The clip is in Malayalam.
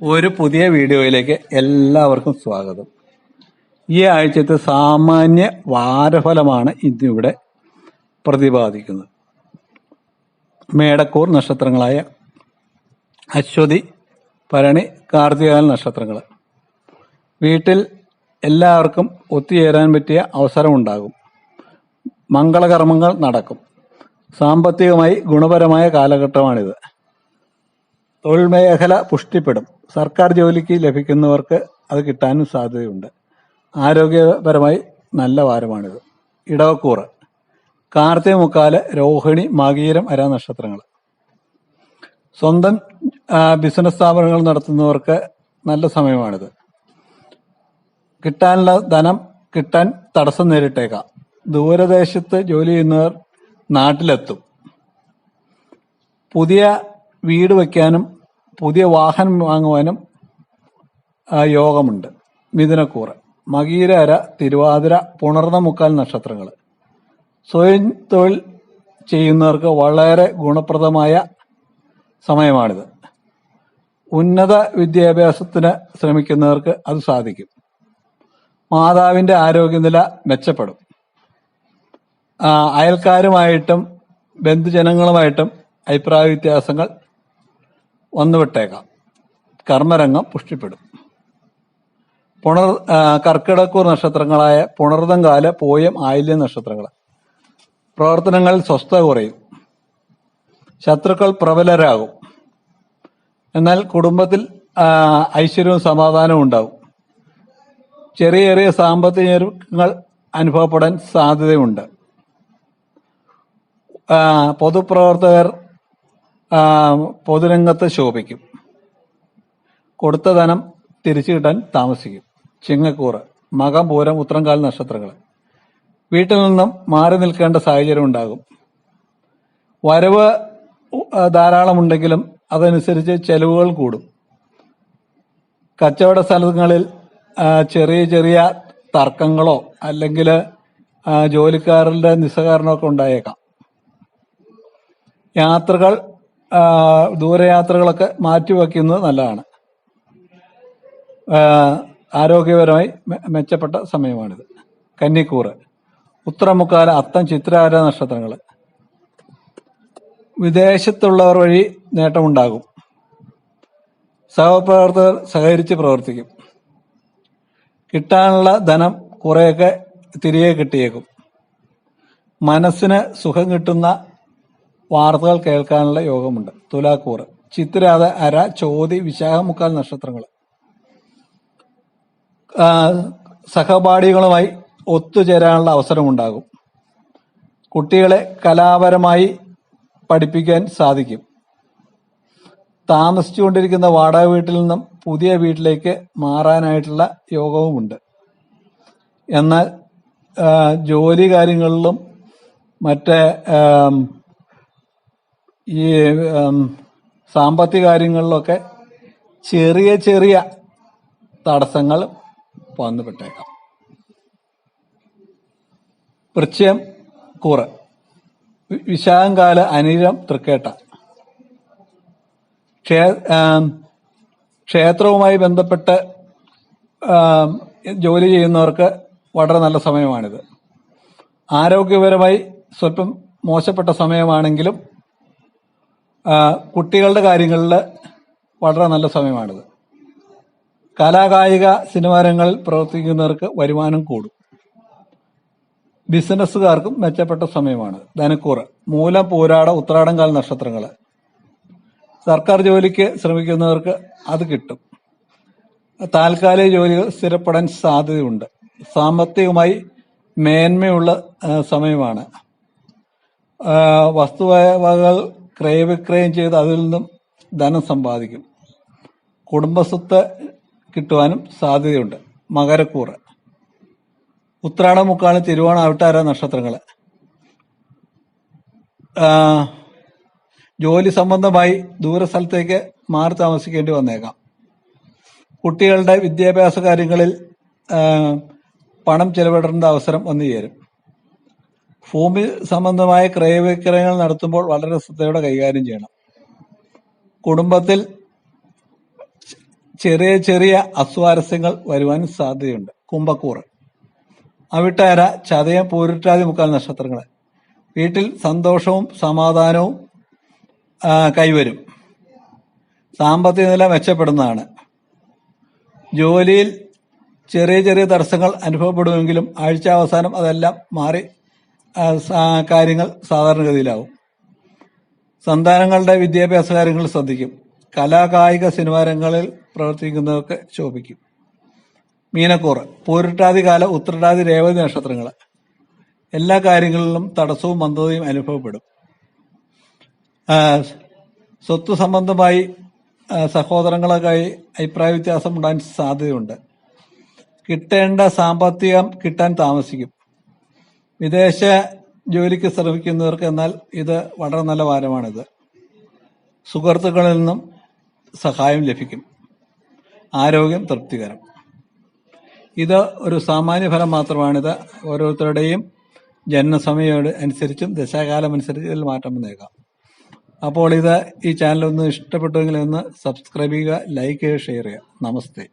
ഒരു പുതിയ വീഡിയോയിലേക്ക് എല്ലാവർക്കും സ്വാഗതം. ഈ ആഴ്ചത്തെ സാമാന്യ വാരഫലമാണ് ഇന്നിവിടെ പ്രതിപാദിക്കുന്നത്. മേടക്കൂർ നക്ഷത്രങ്ങളായ അശ്വതി ഭരണി കാർത്തികാൽ നക്ഷത്രങ്ങൾ വീട്ടിൽ എല്ലാവർക്കും ഒത്തുചേരാൻ പറ്റിയ അവസരമുണ്ടാകും. മംഗളകർമ്മങ്ങൾ നടക്കും. സാമ്പത്തികമായി ഗുണപരമായ കാലഘട്ടമാണിത്. തൊഴിൽ മേഖല പുഷ്ടിപ്പെടും. സർക്കാർ ജോലിക്ക് ലഭിക്കുന്നവർക്ക് അത് കിട്ടാനും സാധ്യതയുണ്ട്. ആരോഗ്യപരമായി നല്ല വാരമാണിത്. ഇടവക്കൂറ്. കാർത്തിക മുക്കാൽ രോഹിണി മകീരം അര നക്ഷത്രങ്ങൾ സ്വന്തം ബിസിനസ് സ്ഥാപനങ്ങൾ നടത്തുന്നവർക്ക് നല്ല സമയമാണിത്. കിട്ടാനുള്ള ധനം കിട്ടാൻ തടസ്സം നേരിട്ടേക്കാം. ദൂരദേശത്ത് ജോലി ചെയ്യുന്നവർ നാട്ടിലെത്തും. പുതിയ വീട് വയ്ക്കാനും പുതിയ വാഹനം വാങ്ങുവാനും യോഗമുണ്ട്. മിഥുനക്കൂറ്. മകീരര തിരുവാതിര പുണർന്ന മുക്കാൽ നക്ഷത്രങ്ങൾ സ്വയം തൊഴിൽ ചെയ്യുന്നവർക്ക് വളരെ ഗുണപ്രദമായ സമയമാണിത്. ഉന്നത വിദ്യാഭ്യാസത്തിന് ശ്രമിക്കുന്നവർക്ക് അത് സാധിക്കും. മാതാവിന്റെ ആരോഗ്യനില മെച്ചപ്പെടും. അയൽക്കാരുമായിട്ടും ബന്ധുജനങ്ങളുമായിട്ടും അഭിപ്രായ വ്യത്യാസങ്ങൾ വന്നുവിട്ടേക്കാം. കർമ്മരംഗം പുഷ്ടിപ്പെടും. പുണർ കർക്കിടക്കൂർ നക്ഷത്രങ്ങളായ പുണർതങ്കാല പോയം ആയില്യം നക്ഷത്രങ്ങൾ. പ്രവർത്തനങ്ങളിൽ സ്വസ്ഥത കുറയും. ശത്രുക്കൾ പ്രബലരാകും. എന്നാൽ കുടുംബത്തിൽ ഐശ്വര്യവും സമാധാനവും ഉണ്ടാവും. ചെറിയ ചെറിയ സാമ്പത്തിക ഞെരുക്കങ്ങൾ അനുഭവപ്പെടാൻ സാധ്യതയുണ്ട്. പൊതുപ്രവർത്തകർ പൊതുരംഗത്ത് ശോഭിക്കും. കൊടുത്ത ധനം തിരിച്ചു കിട്ടാൻ താമസിക്കും. ചിങ്ങക്കൂറ് മകം പൂരം ഉത്രംകാൽ നക്ഷത്രങ്ങൾ വീട്ടിൽ നിന്നും മാറി നിൽക്കേണ്ട സാഹചര്യം ഉണ്ടാകും. വരവ് ധാരാളം ധാരാളമുണ്ടെങ്കിലും അതനുസരിച്ച് ചെലവുകൾ കൂടും. കച്ചവട സ്ഥലങ്ങളിൽ ചെറിയ ചെറിയ തർക്കങ്ങളോ അല്ലെങ്കിൽ ജോലിക്കാരുടെ നിസ്സഹകരണമൊക്കെ ഉണ്ടായേക്കാം. യാത്രകൾ ദൂരയാത്രകളൊക്കെ മാറ്റിവെക്കുന്നത് നല്ലതാണ്. ആരോഗ്യപരമായി മെച്ചപ്പെട്ട സമയമാണിത്. കന്നിക്കൂറ്. ഉത്തരമുക്കാല അത്തം ചിത്രാര നക്ഷത്രങ്ങൾ വിദേശത്തുള്ളവർ വഴി നേട്ടമുണ്ടാകും. സഹപ്രവർത്തകർ സഹകരിച്ച് പ്രവർത്തിക്കും. കിട്ടാനുള്ള ധനം കുറെയൊക്കെ തിരികെ കിട്ടിയേക്കും. മനസ്സിന് സുഖം കിട്ടുന്ന വാർത്തകൾ കേൾക്കാനുള്ള യോഗമുണ്ട്. തുലാക്കൂറ്. ചിത്തിരാത അര ചോതി വിശാഖമുക്കാൽ നക്ഷത്രങ്ങൾ. സഹപാഠികളുമായി ഒത്തുചേരാനുള്ള അവസരമുണ്ടാകും. കുട്ടികളെ കലാപരമായി പഠിപ്പിക്കാൻ സാധിക്കും. താമസിച്ചുകൊണ്ടിരിക്കുന്ന വാടക വീട്ടിൽ നിന്നും പുതിയ വീട്ടിലേക്ക് മാറാനായിട്ടുള്ള യോഗവുമുണ്ട്. എന്നാൽ ജോലി കാര്യങ്ങളിലും മറ്റേ ഈ സാമ്പത്തിക കാര്യങ്ങളിലൊക്കെ ചെറിയ ചെറിയ തടസ്സങ്ങൾ വന്നുപെട്ടേക്കാം. വൃശ്ചയം കൂറ്. വിശാഖംകാല അനിരം തൃക്കേട്ട. ക്ഷേ ക്ഷേത്രവുമായി ബന്ധപ്പെട്ട് ജോലി ചെയ്യുന്നവർക്ക് വളരെ നല്ല സമയമാണിത്. ആരോഗ്യപരമായി സ്വല്പം മോശപ്പെട്ട സമയമാണെങ്കിലും കുട്ടികളുടെ കാര്യങ്ങളിൽ വളരെ നല്ല സമയമാണിത്. കലാകായിക സിനിമാ രംഗങ്ങളിൽ പ്രവർത്തിക്കുന്നവർക്ക് വരുമാനം കൂടും. ബിസിനസ്സുകാർക്കും മെച്ചപ്പെട്ട സമയമാണ്. ധനക്കൂറ് മൂലം പോരാട ഉത്രാടം കാല നക്ഷത്രങ്ങൾ. സർക്കാർ ജോലിക്ക് ശ്രമിക്കുന്നവർക്ക് അത് കിട്ടും. താൽക്കാലിക ജോലികൾ സ്ഥിരപ്പെടാൻ സാധ്യതയുണ്ട്. സാമ്പത്തികമായി മേന്മയുള്ള സമയമാണ്. വസ്തുവകകൾ ക്രയവിക്രയം ചെയ്ത് അതിൽ നിന്നും ധനം സമ്പാദിക്കും. കുടുംബസ്വത്ത് കിട്ടുവാനും സാധ്യതയുണ്ട്. മകരക്കൂറ്. ഉത്രാട മുക്കാണ് തിരുവോണ അവിട്ടാര നക്ഷത്രങ്ങൾ. ജോലി സംബന്ധമായി ദൂര ദൂരസ്ഥലത്തേക്ക് മാറി താമസിക്കേണ്ടി വന്നേക്കാം. കുട്ടികളുടെ വിദ്യാഭ്യാസ കാര്യങ്ങളിൽ പണം ചെലവിടേണ്ട അവസരം വന്നു ചേരും. ഭൂമി സംബന്ധമായ ക്രയവിക്രയങ്ങൾ നടത്തുമ്പോൾ വളരെ ശ്രദ്ധയോടെ കൈകാര്യം ചെയ്യണം. കുടുംബത്തിൽ ചെറിയ ചെറിയ അസ്വാരസ്യങ്ങൾ വരുവാൻ സാധ്യതയുണ്ട്. കുംഭക്കൂറ്. അവിട്ടാര ചതയം പൂരിട്ടാതി മുക്കാൽ നക്ഷത്രങ്ങൾ വീട്ടിൽ സന്തോഷവും സമാധാനവും കൈവരും. സാമ്പത്തിക നില മെച്ചപ്പെടുന്നതാണ്. ജോലിയിൽ ചെറിയ ചെറിയ തടസ്സങ്ങൾ അനുഭവപ്പെടുമെങ്കിലും ആഴ്ച അവസാനം അതെല്ലാം മാറി കാര്യങ്ങൾ സാധാരണഗതിയിലാവും. സന്താനങ്ങളുടെ വിദ്യാഭ്യാസ കാര്യങ്ങൾ ശ്രദ്ധിക്കും. കലാകായിക സിനിമാരംഗങ്ങളിൽ പ്രവർത്തിക്കുന്നതൊക്കെ ശോഭിക്കും. മീനക്കൂറ് പൂരിട്ടാതി കാല ഉത്രട്ടാതി രേവതി നക്ഷത്രങ്ങൾ എല്ലാ കാര്യങ്ങളിലും തടസ്സവും മന്ദതയും അനുഭവപ്പെടും. സ്വത്ത് സംബന്ധമായി സഹോദരങ്ങളൊക്കെ അഭിപ്രായ വ്യത്യാസം ഉണ്ടാകാൻ സാധ്യതയുണ്ട്. കിട്ടേണ്ട സാമ്പത്തികം കിട്ടാൻ താമസിക്കും. വിദേശ ജോലിക്ക് ശ്രമിക്കുന്നവർക്ക് എന്നാൽ ഇത് വളരെ നല്ല വാരമാണിത്. സുഹൃത്തുക്കളിൽ നിന്നും സഹായം ലഭിക്കും. ആരോഗ്യം തൃപ്തികരം. ഇത് ഒരു സാമാന്യ ഫലം മാത്രമാണിത്. ഓരോരുത്തരുടെയും ജനനസമയം അനുസരിച്ചും ദശാകാലം അനുസരിച്ചും ഇതിൽ മാറ്റം വന്നേക്കാം. അപ്പോൾ ഇത് ഈ ചാനൽ ഒന്ന് ഇഷ്ടപ്പെട്ടുവെങ്കിൽ ഒന്ന് സബ്സ്ക്രൈബ് ചെയ്യുക ലൈക്ക് ചെയ്യുക ഷെയർ ചെയ്യുക. നമസ്തേ.